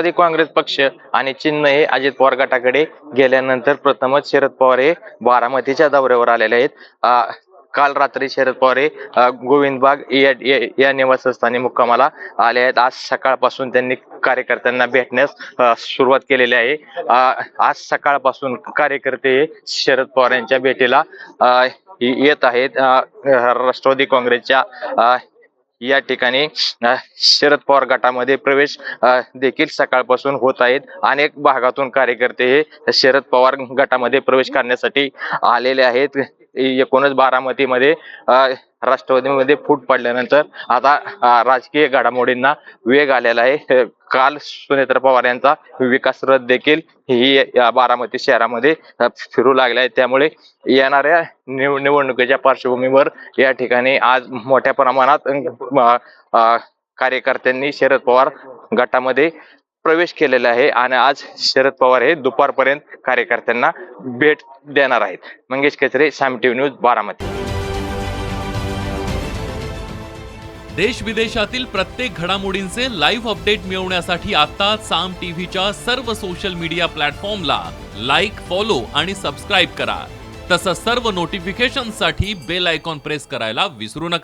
राष्ट्रवादी काँग्रेस पक्ष आणि चिन्ह हे अजित पवार गटाकडे गेल्यानंतर प्रथमच शरद पवार हे बारामतीच्या दौऱ्यावर आलेले आहेत. काल रात्री शरद पवार हे गोविंदबाग या, या- निवासस्थानी मुक्कामाला आले आहेत. आज सकाळपासून त्यांनी कार्यकर्त्यांना भेटण्यास सुरुवात केलेली आहे. आज सकाळपासून कार्यकर्ते शरद पवार यांच्या भेटीला येत आहेत. राष्ट्रवादी काँग्रेसच्या या ठिकाणी शरद पवार गटामध्ये प्रवेश देखील सकाळपासून होत आहेत. अनेक भागातून कार्यकर्ते हे शरद पवार गटामध्ये प्रवेश करण्यासाठी आलेले आहेत. एकूणच बारामतीमध्ये राष्ट्रवादीमध्ये फूट पडल्यानंतर आता राजकीय घडामोडींना वेग आलेला आहे. काल सुनेत्र पवार यांचा विकास रथ देखील ही बारामती शहरामध्ये फिरू लागला आहे त्यामुळे येणाऱ्या निव निवडणुकीच्या पार्श्वभूमीवर या ठिकाणी आज मोठ्या प्रमाणात कार्यकर्त्यांनी शरद पवार गटामध्ये प्रवेश केलेला आहे आणि आज शरद पवार हे दुपारपर्यंत कार्यकर्त्यांना भेट देणार आहेत. मंगेश कचरे साम टीव्ही न्यूज बारामती. देश विदेशातील प्रत्येक घडामोडींचे लाईव्ह अपडेट मिळवण्यासाठी आता साम टीव्हीच्या सर्व सोशल मीडिया प्लॅटफॉर्मला लाईक फॉलो आणि सबस्क्राईब करा. तसंच सर्व नोटिफिकेशनसाठी बेल आयकॉन प्रेस करायला विसरू नका.